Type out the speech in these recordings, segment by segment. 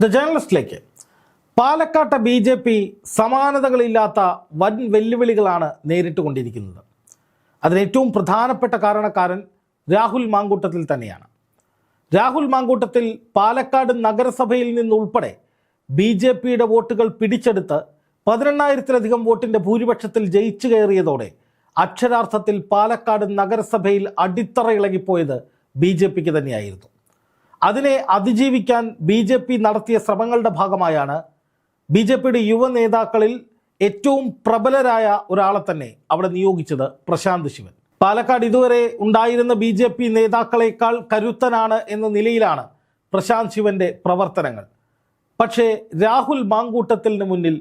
The ജേർണലിസ്റ്റിലേക്ക് പാലക്കാട്ടെ B J P സമാനതകളില്ലാത്ത വൻ വെല്ലുവിളികളാണ് നേരിട്ടുകൊണ്ടിരിക്കുന്നത്. അതിന് ഏറ്റവും പ്രധാനപ്പെട്ട കാരണക്കാരൻ രാഹുൽ മാങ്കൂട്ടത്തിൽ തന്നെയാണ്. രാഹുൽ മാങ്കൂട്ടത്തിൽ പാലക്കാട് നഗരസഭയിൽ നിന്നുൾപ്പെടെ ബി ജെ പിയുടെ വോട്ടുകൾ പിടിച്ചെടുത്ത് പതിനെണ്ണായിരത്തിലധികം വോട്ടിന്റെ ഭൂരിപക്ഷത്തിൽ ജയിച്ചു കയറിയതോടെ അക്ഷരാർത്ഥത്തിൽ പാലക്കാട് നഗരസഭയിൽ അടിത്തറ ഇളകിപ്പോയത് ബി ജെ പിക്ക് തന്നെയായിരുന്നു. അതിനെ അതിജീവിക്കാൻ ബി ജെ പി നടത്തിയ ശ്രമങ്ങളുടെ ഭാഗമായാണ് ബി ജെ പിയുടെ യുവ നേതാക്കളിൽ ഏറ്റവും പ്രബലരായ ഒരാളെ തന്നെ അവിടെ നിയോഗിച്ചത് പ്രശാന്ത് ശിവൻ. പാലക്കാട് ഇതുവരെ ഉണ്ടായിരുന്ന ബി ജെ പി നേതാക്കളെക്കാൾ കരുത്തനാണ് എന്ന നിലയിലാണ് പ്രശാന്ത് ശിവന്റെ പ്രവർത്തനങ്ങൾ. പക്ഷേ രാഹുൽ മാങ്കൂട്ടത്തിന് മുന്നിൽ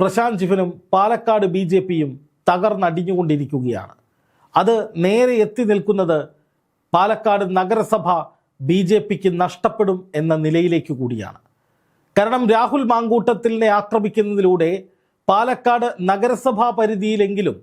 പ്രശാന്ത് ശിവനും പാലക്കാട് ബി ജെ പിയും തകർന്നടിഞ്ഞുകൊണ്ടിരിക്കുകയാണ്. അത് നേരെ എത്തി നിൽക്കുന്നത് പാലക്കാട് നഗരസഭ ബി ജെ പിക്ക് നഷ്ടപ്പെടും എന്ന നിലയിലേക്ക് കൂടിയാണ്. കാരണം രാഹുൽ മാങ്കൂട്ടത്തിലിനെ ആക്രമിക്കുന്നതിലൂടെ പാലക്കാട് നഗരസഭാ പരിധിയിലെങ്കിലും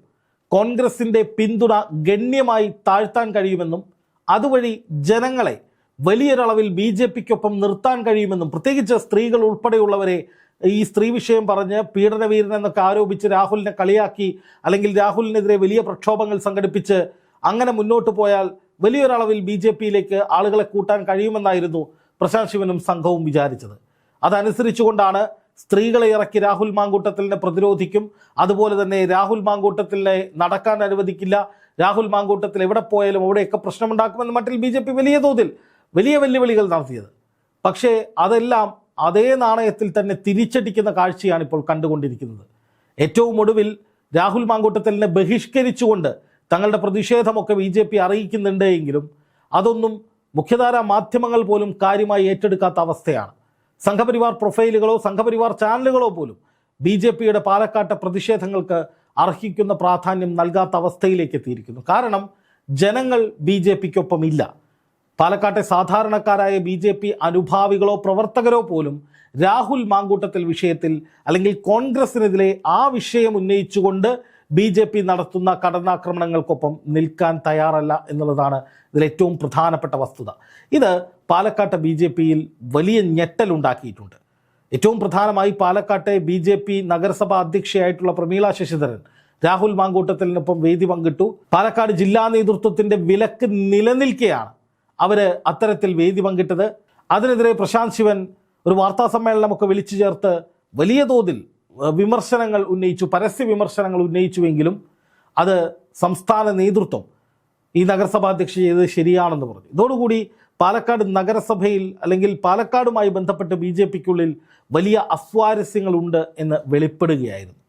കോൺഗ്രസിന്റെ പിന്തുണ ഗണ്യമായി താഴ്ത്താൻ കഴിയുമെന്നും അതുവഴി ജനങ്ങളെ വലിയൊരളവിൽ ബി ജെ പിക്കൊപ്പം നിർത്താൻ കഴിയുമെന്നും പ്രത്യേകിച്ച് സ്ത്രീകൾ ഉൾപ്പെടെയുള്ളവരെ ഈ സ്ത്രീ വിഷയം പറഞ്ഞ് പീഡനവീരൻ എന്നൊക്കെ ആരോപിച്ച് രാഹുലിനെ കളിയാക്കി അല്ലെങ്കിൽ രാഹുലിനെതിരെ വലിയ പ്രക്ഷോഭങ്ങൾ സംഘടിപ്പിച്ച് അങ്ങനെ മുന്നോട്ട് പോയാൽ വലിയൊരളവിൽ ബി ജെ പിയിലേക്ക് ആളുകളെ കൂട്ടാൻ കഴിയുമെന്നായിരുന്നു പ്രശാന്ത് ശിവനും സംഘവും വിചാരിച്ചത്. അതനുസരിച്ചുകൊണ്ടാണ് സ്ത്രീകളെ ഇറക്കി രാഹുൽ മാങ്കൂട്ടത്തിലിനെ പ്രതിരോധിക്കും. അതുപോലെ തന്നെ രാഹുൽ മാങ്കൂട്ടത്തിലിനെ നടക്കാൻ അനുവദിക്കില്ല. രാഹുൽ മാങ്കൂട്ടത്തിൽ എവിടെ പോയാലും അവിടെയൊക്കെ പ്രശ്നമുണ്ടാക്കുമെന്ന് മട്ടിൽ ബി ജെ പി വലിയ തോതിൽ വലിയ വെല്ലുവിളികൾ നടത്തിയത്. പക്ഷേ അതെല്ലാം അതേ നാണയത്തിൽ തന്നെ തിരിച്ചടിക്കുന്ന കാഴ്ചയാണ് ഇപ്പോൾ കണ്ടുകൊണ്ടിരിക്കുന്നത്. ഏറ്റവും ഒടുവിൽ രാഹുൽ മാങ്കൂട്ടത്തിലിനെ ബഹിഷ്കരിച്ചുകൊണ്ട് തങ്ങളുടെ പ്രതിഷേധമൊക്കെ ബി ജെ പി അറിയിക്കുന്നുണ്ട് എങ്കിലും അതൊന്നും മുഖ്യധാരാ മാധ്യമങ്ങൾ പോലും കാര്യമായി ഏറ്റെടുക്കാത്ത അവസ്ഥയാണ്. സംഘപരിവാർ പ്രൊഫൈലുകളോ സംഘപരിവാർ ചാനലുകളോ പോലും ബി ജെ പിയുടെ പാലക്കാട്ടെ പ്രതിഷേധങ്ങൾക്ക് അർഹിക്കുന്ന പ്രാധാന്യം നൽകാത്ത അവസ്ഥയിലേക്ക് എത്തിയിരിക്കുന്നു. കാരണം ജനങ്ങൾ ബി ജെ പിക്കൊപ്പമില്ല. പാലക്കാട്ടെ സാധാരണക്കാരായ ബി ജെ പി അനുഭാവികളോ പ്രവർത്തകരോ പോലും രാഹുൽ മാങ്കൂട്ടത്തിൽ വിഷയത്തിൽ അല്ലെങ്കിൽ കോൺഗ്രസിനെതിരെ ആ വിഷയം ഉന്നയിച്ചുകൊണ്ട് ബി ജെ പി നടത്തുന്ന കടന്നാക്രമണങ്ങൾക്കൊപ്പം നിൽക്കാൻ തയ്യാറല്ല എന്നുള്ളതാണ് ഇതിൽ ഏറ്റവും പ്രധാനപ്പെട്ട വസ്തുത. ഇത് പാലക്കാട്ടെ ബി ജെ പിയിൽ വലിയ ഞെട്ടലുണ്ടാക്കിയിട്ടുണ്ട് ഏറ്റവും പ്രധാനമായി പാലക്കാട്ടെ ബി ജെ പി നഗരസഭാ അധ്യക്ഷയായിട്ടുള്ള പ്രമീള ശശിധരൻ രാഹുൽ മാങ്കൂട്ടത്തിനൊപ്പം വേദി പങ്കിട്ടു. പാലക്കാട് ജില്ലാ നേതൃത്വത്തിന്റെ വിലക്ക് നിലനിൽക്കെയാണ് അവർ അത്തരത്തിൽ വേദി പങ്കിട്ടത്. അതിനെതിരെ പ്രശാന്ത് ശിവൻ ഒരു വാർത്താ സമ്മേളനമൊക്കെ വിളിച്ചു ചേർത്ത് വലിയ തോതിൽ വിമർശനങ്ങൾ ഉന്നയിച്ചു പരസ്യ വിമർശനങ്ങൾ ഉന്നയിച്ചുവെങ്കിലും അത് സംസ്ഥാന നേതൃത്വം ഈ നഗരസഭാ അധ്യക്ഷ ചെയ്തത് ശരിയാണെന്ന് പറഞ്ഞു. ഇതോടുകൂടി പാലക്കാട് നഗരസഭയിൽ അല്ലെങ്കിൽ പാലക്കാടുമായി ബന്ധപ്പെട്ട് ബി ജെ പിക്കുള്ളിൽ വലിയ അസ്വാരസ്യങ്ങളുണ്ട് എന്ന് വെളിപ്പെടുകയായിരുന്നു.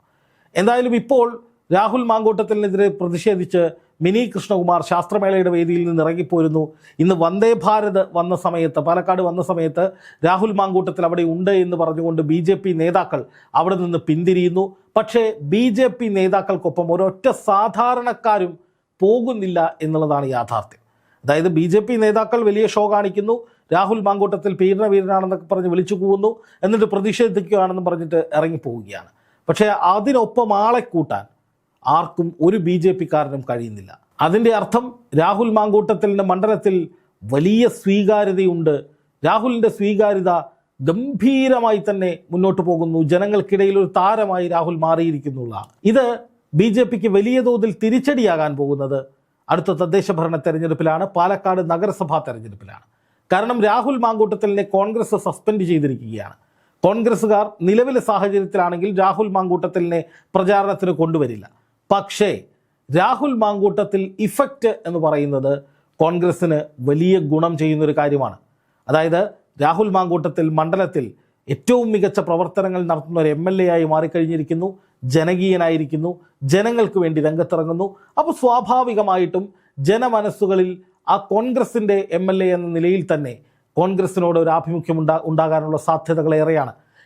എന്തായാലും ഇപ്പോൾ രാഹുൽ മാങ്കൂട്ടത്തിനെതിരെ പ്രതിഷേധിച്ച് മിനി കൃഷ്ണകുമാർ ശാസ്ത്രമേളയുടെ വേദിയിൽ നിന്ന് ഇറങ്ങിപ്പോരുന്നു. ഇന്ന് വന്ദേ ഭാരത് വന്ന സമയത്ത് പാലക്കാട് വന്ന സമയത്ത് രാഹുൽ മാങ്കൂട്ടത്തിൽ അവിടെ ഉണ്ട് എന്ന് പറഞ്ഞുകൊണ്ട് ബി ജെ പി നേതാക്കൾ അവിടെ നിന്ന് പിന്തിരിയുന്നു. പക്ഷേ ബി ജെ പി നേതാക്കൾക്കൊപ്പം ഒരൊറ്റ സാധാരണക്കാരും പോകുന്നില്ല എന്നുള്ളതാണ് യാഥാർത്ഥ്യം. അതായത് ബി ജെ പി നേതാക്കൾ വലിയ ഷോ കാണിക്കുന്നു. രാഹുൽ മാങ്കൂട്ടത്തിൽ പീഡനവീരനാണെന്നൊക്കെ പറഞ്ഞ് വിളിച്ചു കൂവുന്നു. എന്നിട്ട് പ്രതിഷേധിക്കുകയാണെന്ന് പറഞ്ഞിട്ട് ഇറങ്ങിപ്പോവുകയാണ്. പക്ഷേ അതിനൊപ്പം ആളെ കൂട്ടാൻ ആർക്കും ഒരു ബി ജെ പിക്കാരനും കഴിയുന്നില്ല. അതിന്റെ അർത്ഥം രാഹുൽ മാങ്കൂട്ടത്തിലിന്റെ മണ്ഡലത്തിൽ വലിയ സ്വീകാര്യതയുണ്ട്. രാഹുലിന്റെ സ്വീകാര്യത ഗംഭീരമായി തന്നെ മുന്നോട്ട് പോകുന്നു. ജനങ്ങൾക്കിടയിൽ ഒരു താരമായി രാഹുൽ മാറിയിരിക്കുന്നുള്ളതാണ് ഇത് ബി ജെ പിക്ക് വലിയ തോതിൽ തിരിച്ചടിയാകാൻ പോകുന്നത് അടുത്ത തദ്ദേശ ഭരണ തെരഞ്ഞെടുപ്പിലാണ് പാലക്കാട് നഗരസഭാ തെരഞ്ഞെടുപ്പിലാണ്. കാരണം രാഹുൽ മാങ്കൂട്ടത്തിലിനെ കോൺഗ്രസ് സസ്പെൻഡ് ചെയ്തിരിക്കുകയാണ്. കോൺഗ്രസ്സുകാർ നിലവിലെ സാഹചര്യത്തിലാണെങ്കിൽ രാഹുൽ മാങ്കൂട്ടത്തിലിനെ പ്രചാരണത്തിന് കൊണ്ടുവരില്ല. പക്ഷേ രാഹുൽ മാങ്കൂട്ടത്തിൽ ഇഫക്റ്റ് എന്ന് പറയുന്നത് കോൺഗ്രസ്സിന് വലിയ ഗുണം ചെയ്യുന്നൊരു കാര്യമാണ്. അതായത് രാഹുൽ മാങ്കൂട്ടത്തിൽ മണ്ഡലത്തിൽ ഏറ്റവും മികച്ച പ്രവർത്തനങ്ങൾ നടത്തുന്ന ഒരു എം എൽ എ ആയി മാറിക്കഴിഞ്ഞിരിക്കുന്നു ജനകീയനായിരിക്കുന്നു ജനങ്ങൾക്ക് വേണ്ടി രംഗത്തിറങ്ങുന്നു. അപ്പോൾ സ്വാഭാവികമായിട്ടും ജനമനസ്സുകളിൽ ആ കോൺഗ്രസിന്റെ എം എൽ എ എന്ന നിലയിൽ തന്നെ കോൺഗ്രസിനോട് ഒരു ആഭിമുഖ്യം ഉണ്ടാ ഉണ്ടാകാനുള്ള സാധ്യതകൾ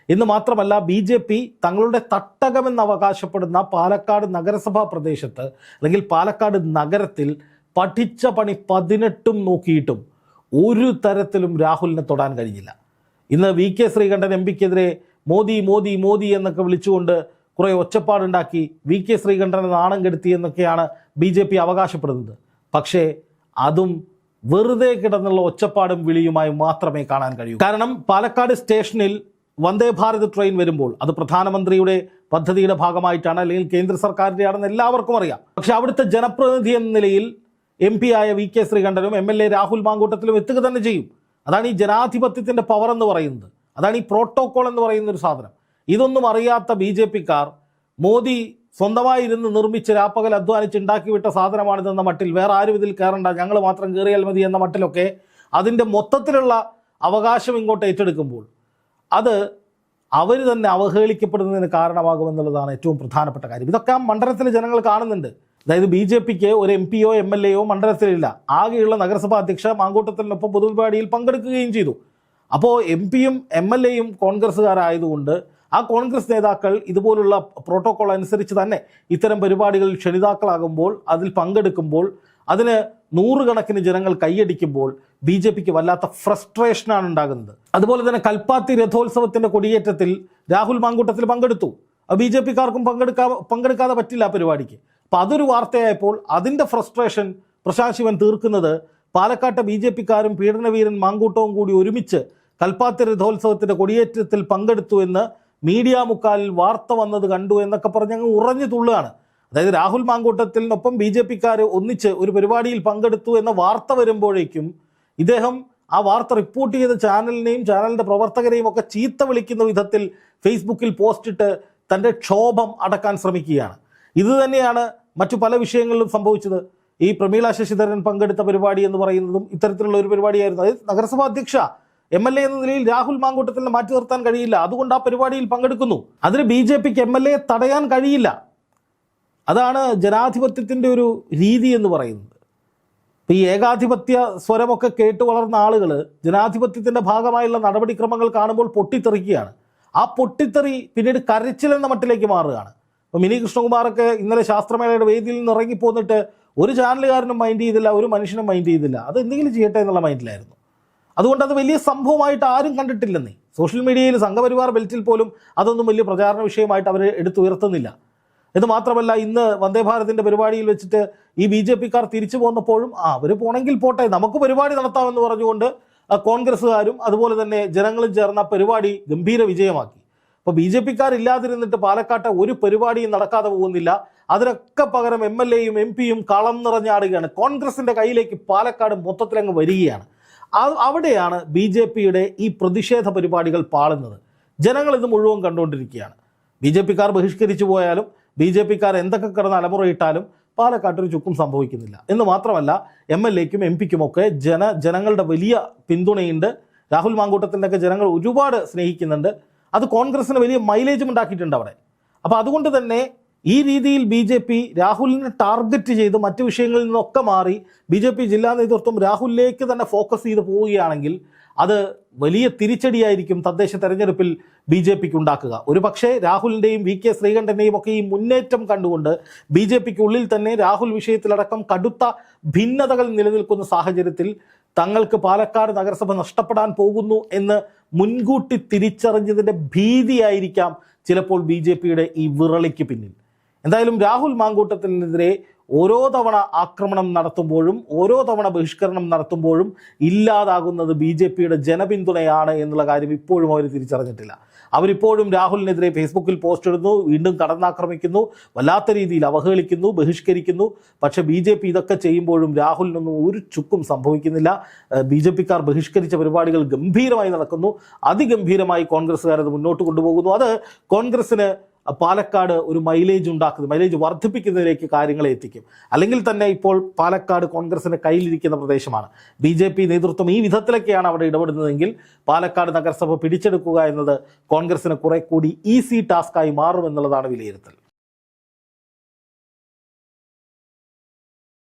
എന്ന് മാത്രമല്ല ബി ജെ പി തങ്ങളുടെ തട്ടകമെന്ന് അവകാശപ്പെടുന്ന പാലക്കാട് നഗരസഭാ പ്രദേശത്ത് അല്ലെങ്കിൽ പാലക്കാട് നഗരത്തിൽ പഠിച്ച പണി പതിനെട്ടും നോക്കിയിട്ടും ഒരു തരത്തിലും രാഹുലിനെ തൊടാൻ കഴിഞ്ഞില്ല. ഇന്ന് വി കെ ശ്രീകണ്ഠൻ എം പിക്കെതിരെ മോദി മോദി മോദി എന്നൊക്കെ വിളിച്ചുകൊണ്ട് കുറേ ഒച്ചപ്പാടുണ്ടാക്കി വി കെ ശ്രീകണ്ഠനെ നാണം കെടുത്തി എന്നൊക്കെയാണ് ബി ജെ പി അവകാശപ്പെടുന്നത്. പക്ഷേ അതും വെറുതെ കിടന്നുള്ള ഒച്ചപ്പാടും വിളിയുമായി മാത്രമേ കാണാൻ കഴിയൂ. കാരണം പാലക്കാട് സ്റ്റേഷനിൽ വന്ദേ ഭാരത് ട്രെയിൻ വരുമ്പോൾ അത് പ്രധാനമന്ത്രിയുടെ പദ്ധതിയുടെ ഭാഗമായിട്ടാണ് അല്ലെങ്കിൽ കേന്ദ്ര സർക്കാരിന്റെ ആണെന്ന് എല്ലാവർക്കും അറിയാം. പക്ഷെ അവിടുത്തെ ജനപ്രതിനിധി എന്ന നിലയിൽ എം പി ആയ വി കെ ശ്രീകണ്ഠനും എം എൽ എ രാഹുൽ മാങ്കൂട്ടത്തിലും എത്തുക തന്നെ ചെയ്യും. അതാണ് ഈ ജനാധിപത്യത്തിന്റെ പവർ എന്ന് പറയുന്നത്. അതാണ് ഈ പ്രോട്ടോകോൾ എന്ന് പറയുന്ന ഒരു സാധനം. ഇതൊന്നും അറിയാത്ത ബി ജെ പിക്കാർ മോദി സ്വന്തമായി ഇരുന്ന് നിർമ്മിച്ച് രാപ്പകൽ അധ്വാനിച്ച് ഉണ്ടാക്കി വിട്ട സാധനമാണിതെന്ന മട്ടിൽ വേറെ ആരും ഇതിൽ കയറണ്ട. ഞങ്ങൾ മാത്രം കയറിയാൽ മതി എന്ന മട്ടിലൊക്കെ അതിന്റെ മൊത്തത്തിലുള്ള അവകാശം ഇങ്ങോട്ട് ഏറ്റെടുക്കുമ്പോൾ അത് അവർ തന്നെ അവഹേളിക്കപ്പെടുന്നതിന് കാരണമാകുമെന്നുള്ളതാണ് ഏറ്റവും പ്രധാനപ്പെട്ട കാര്യം. ഇതൊക്കെ ആ മണ്ഡലത്തിലെ ജനങ്ങൾ കാണുന്നുണ്ട്. അതായത് ബി ജെ പിക്ക് ഒരു എം പിയോ എം എൽ എയോ മണ്ഡലത്തിലില്ല. ആകെയുള്ള നഗരസഭാ അധ്യക്ഷ മാങ്കൂട്ടത്തിനൊപ്പം പൊതുപരിപാടിയിൽ പങ്കെടുക്കുകയും ചെയ്തു. അപ്പോൾ എം പിയും എം എൽ എയും കോൺഗ്രസ്സുകാരായതുകൊണ്ട് ആ കോൺഗ്രസ് നേതാക്കൾ ഇതുപോലുള്ള പ്രോട്ടോകോൾ അനുസരിച്ച് തന്നെ ഇത്തരം പരിപാടികളിൽ ക്ഷണിതാക്കളാകുമ്പോൾ അതിൽ പങ്കെടുക്കുമ്പോൾ അതിന് നൂറുകണക്കിന് ജനങ്ങൾ കൈയടിക്കുമ്പോൾ ബി ജെ പിക്ക് വല്ലാത്ത ഫ്രസ്ട്രേഷനാണ് ഉണ്ടാകുന്നത്. അതുപോലെ തന്നെ കൽപ്പാത്തി രഥോത്സവത്തിന്റെ കൊടിയേറ്റത്തിൽ രാഹുൽ മാങ്കൂട്ടത്തിൽ പങ്കെടുത്തു. ബി ജെ പിക്കാർക്കും പങ്കെടുക്കാ പങ്കെടുക്കാതെ പറ്റില്ല ആ പരിപാടിക്ക്. അപ്പോൾ അതൊരു വാർത്തയായപ്പോൾ അതിന്റെ ഫ്രസ്ട്രേഷൻ പ്രശാന്ത് ശിവൻ തീർക്കുന്നത് പാലക്കാട്ടെ ബി ജെ പിക്കാരും പീഡനവീരൻ മാങ്കൂട്ടവും കൂടി ഒരുമിച്ച് കൽപ്പാത്തി രഥോത്സവത്തിന്റെ കൊടിയേറ്റത്തിൽ പങ്കെടുത്തു എന്ന് മീഡിയ മുക്കാലിൽ വാർത്ത വന്നത് കണ്ടു എന്നൊക്കെ പറഞ്ഞ് അങ്ങ് ഉറഞ്ഞു തുള്ളുകയാണ്. അതായത് രാഹുൽ മാങ്കൂട്ടത്തിനൊപ്പം ബി ജെ പിക്കാർ ഒന്നിച്ച് ഒരു പരിപാടിയിൽ പങ്കെടുത്തു എന്ന വാർത്ത വരുമ്പോഴേക്കും ഇദ്ദേഹം ആ വാർത്ത റിപ്പോർട്ട് ചെയ്ത ചാനലിനെയും ചാനലിന്റെ പ്രവർത്തകരെയും ഒക്കെ ചീത്ത വിളിക്കുന്ന വിധത്തിൽ ഫേസ്ബുക്കിൽ പോസ്റ്റിട്ട് തന്റെ ക്ഷോഭം അടക്കാൻ ശ്രമിക്കുകയാണ്. ഇത് തന്നെയാണ് മറ്റു പല വിഷയങ്ങളിലും സംഭവിച്ചത്. ഈ പ്രമീള ശശിധരൻ പങ്കെടുത്ത പരിപാടി എന്ന് പറയുന്നതും ഇത്തരത്തിലുള്ള ഒരു പരിപാടിയായിരുന്നു. അതായത് നഗരസഭാ അധ്യക്ഷ എം എൽ എ എന്ന നിലയിൽ രാഹുൽ മാങ്കൂട്ടത്തിനെ മാറ്റി നിർത്താൻ കഴിയില്ല. അതുകൊണ്ട് ആ പരിപാടിയിൽ പങ്കെടുക്കുന്നു. അതിന് ബി ജെ പിക്ക് എം എൽ എ തടയാൻ കഴിയില്ല. അതാണ് ജനാധിപത്യത്തിന്റെ ഒരു രീതി എന്ന് പറയുന്നത്. ഇപ്പം ഈ ഏകാധിപത്യ സ്വരമൊക്കെ കേട്ട് വളർന്ന ആളുകൾ ജനാധിപത്യത്തിന്റെ ഭാഗമായുള്ള നടപടിക്രമങ്ങൾ കാണുമ്പോൾ പൊട്ടിത്തെറിക്കുകയാണ്. ആ പൊട്ടിത്തെറി പിന്നീട് കരച്ചിലെന്ന മട്ടിലേക്ക് മാറുകയാണ്. അപ്പോൾ മിനി കൃഷ്ണകുമാറൊക്കെ ഇന്നലെ ശാസ്ത്രമേളയുടെ വേദിയിൽ നിന്ന് ഇറങ്ങിപ്പോന്നിട്ട് ഒരു ചാനലുകാരനും മൈൻഡ് ചെയ്തില്ല ഒരു മനുഷ്യനും മൈൻഡ് ചെയ്തില്ല. അത് എന്തെങ്കിലും ചെയ്യട്ടെ എന്നുള്ള മൈൻഡിലായിരുന്നു. അതുകൊണ്ട് അത് വലിയ സംഭവമായിട്ട് ആരും കണ്ടിട്ടില്ലെന്നേ സോഷ്യൽ മീഡിയയിൽ സംഘപരിവാർ ബെൽറ്റിൽ പോലും അതൊന്നും വലിയ പ്രചാരണ വിഷയമായിട്ട് അവർ എടുത്തുയർത്തുന്നില്ല. ഇത് മാത്രമല്ല ഇന്ന് വന്ദേ ഭാരതിന്റെ പരിപാടിയിൽ വെച്ചിട്ട് ഈ ബി ജെ പിക്കാർ തിരിച്ചു പോന്നപ്പോഴും ആ അവർ പോണെങ്കിൽ പോട്ടെ നമുക്ക് പരിപാടി നടത്താമെന്ന് പറഞ്ഞുകൊണ്ട് കോൺഗ്രസ്സുകാരും അതുപോലെ തന്നെ ജനങ്ങളും ചേർന്ന പരിപാടി ഗംഭീര വിജയമാക്കി. അപ്പോൾ ബി ജെ പിക്കാരില്ലാതിരുന്നിട്ട് പാലക്കാട്ടെ ഒരു പരിപാടിയും നടക്കാതെ പോകുന്നില്ല. അതിനൊക്കെ പകരം എം എൽ എയും എം പിയും കളം നിറഞ്ഞാടുകയാണ്. കോൺഗ്രസിന്റെ കയ്യിലേക്ക് പാലക്കാട് മൊത്തത്തിലങ്ങ് വരികയാണ്. അവിടെയാണ് ബി ജെ പിയുടെ ഈ പ്രതിഷേധ പരിപാടികൾ പാളുന്നത്. ജനങ്ങൾ ഇത് മുഴുവൻ കണ്ടുകൊണ്ടിരിക്കുകയാണ്. ബി ജെ പിക്കാർ ബഹിഷ്കരിച്ചു പോയാലും ബി ജെ പിക്കാർ എന്തൊക്കെ കിടന്ന് അലമുറയിട്ടാലും പാലക്കാട്ടൊരു ചുക്കും സംഭവിക്കുന്നില്ല. എന്ന് മാത്രമല്ല എം എൽ എക്കും എം പിക്കുമൊക്കെ ജന ജനങ്ങളുടെ വലിയ പിന്തുണയുണ്ട്. രാഹുൽ മാങ്കൂട്ടത്തിന്റെ ഒക്കെ ജനങ്ങൾ ഒരുപാട് സ്നേഹിക്കുന്നുണ്ട്. അത് കോൺഗ്രസിന് വലിയ മൈലേജും ഉണ്ടാക്കിയിട്ടുണ്ട് അവിടെ. അപ്പോൾ അതുകൊണ്ട് തന്നെ ഈ രീതിയിൽ ബി ജെ പി രാഹുലിനെ ടാർഗറ്റ് ചെയ്ത് മറ്റു വിഷയങ്ങളിൽ നിന്നൊക്കെ മാറി ബി ജെ പി ജില്ലാ നേതൃത്വം രാഹുലിലേക്ക് തന്നെ ഫോക്കസ് ചെയ്ത് പോവുകയാണെങ്കിൽ അത് വലിയ തിരിച്ചടിയായിരിക്കും തദ്ദേശ തെരഞ്ഞെടുപ്പിൽ ബി ജെ പിക്ക് ഉണ്ടാക്കുക ഒരു പക്ഷേ രാഹുലിന്റെയും വി കെ ശ്രീകണ്ഠന്റെയും ഒക്കെ ഈ മുന്നേറ്റം കണ്ടുകൊണ്ട് ബി ജെ പിക്ക് ഉള്ളിൽ തന്നെ രാഹുൽ വിഷയത്തിലടക്കം കടുത്ത ഭിന്നതകൾ നിലനിൽക്കുന്ന സാഹചര്യത്തിൽ തങ്ങൾക്ക് പാലക്കാട് നഗരസഭ നഷ്ടപ്പെടാൻ പോകുന്നു എന്ന് മുൻകൂട്ടി തിരിച്ചറിഞ്ഞതിന്റെ ഭീതിയായിരിക്കാം ചിലപ്പോൾ ബി ഈ വിറളിക്ക് പിന്നിൽ. എന്തായാലും രാഹുൽ മാങ്കൂട്ടത്തിനെതിരെ ഓരോ തവണ ആക്രമണം നടത്തുമ്പോഴും ഓരോ തവണ ബഹിഷ്കരണം നടത്തുമ്പോഴും ഇല്ലാതാകുന്നത് ബി ജെ പിയുടെ ജനപിന്തുണയാണ് എന്നുള്ള കാര്യം ഇപ്പോഴും അവർ തിരിച്ചറിഞ്ഞിട്ടില്ല. അവരിപ്പോഴും രാഹുലിനെതിരെ ഫേസ്ബുക്കിൽ പോസ്റ്റ് ഇടുന്നു വീണ്ടും കടന്നാക്രമിക്കുന്നു വല്ലാത്ത രീതിയിൽ അവഹേളിക്കുന്നു ബഹിഷ്കരിക്കുന്നു. പക്ഷേ ബി ജെ പി ഇതൊക്കെ ചെയ്യുമ്പോഴും രാഹുലിനൊന്നും ഒരു ചുക്കും സംഭവിക്കുന്നില്ല. ബി ജെ പിക്കാർ ബഹിഷ്കരിച്ച പരിപാടികൾ ഗംഭീരമായി നടക്കുന്നു. അതിഗംഭീരമായി കോൺഗ്രസ്സുകാരത് മുന്നോട്ട് കൊണ്ടുപോകുന്നു. അത് കോൺഗ്രസ്സിന് പാലക്കാട് ഒരു മൈലേജ് ഉണ്ടാക്കുന്നത് മൈലേജ് വർദ്ധിപ്പിക്കുന്നതിലേക്ക് കാര്യങ്ങളെ എത്തിക്കും. അല്ലെങ്കിൽ തന്നെ ഇപ്പോൾ പാലക്കാട് കോൺഗ്രസിന്റെ കയ്യിലിരിക്കുന്ന പ്രദേശമാണ്. ബി ജെ പി നേതൃത്വം ഈ വിധത്തിലൊക്കെയാണ് അവിടെ ഇടപെടുന്നതെങ്കിൽ പാലക്കാട് നഗരസഭ പിടിച്ചെടുക്കുക എന്നത് കോൺഗ്രസിന് കുറെ കൂടി ഈസി ടാസ്ക്കായി മാറുമെന്നുള്ളതാണ് വിലയിരുത്തൽ.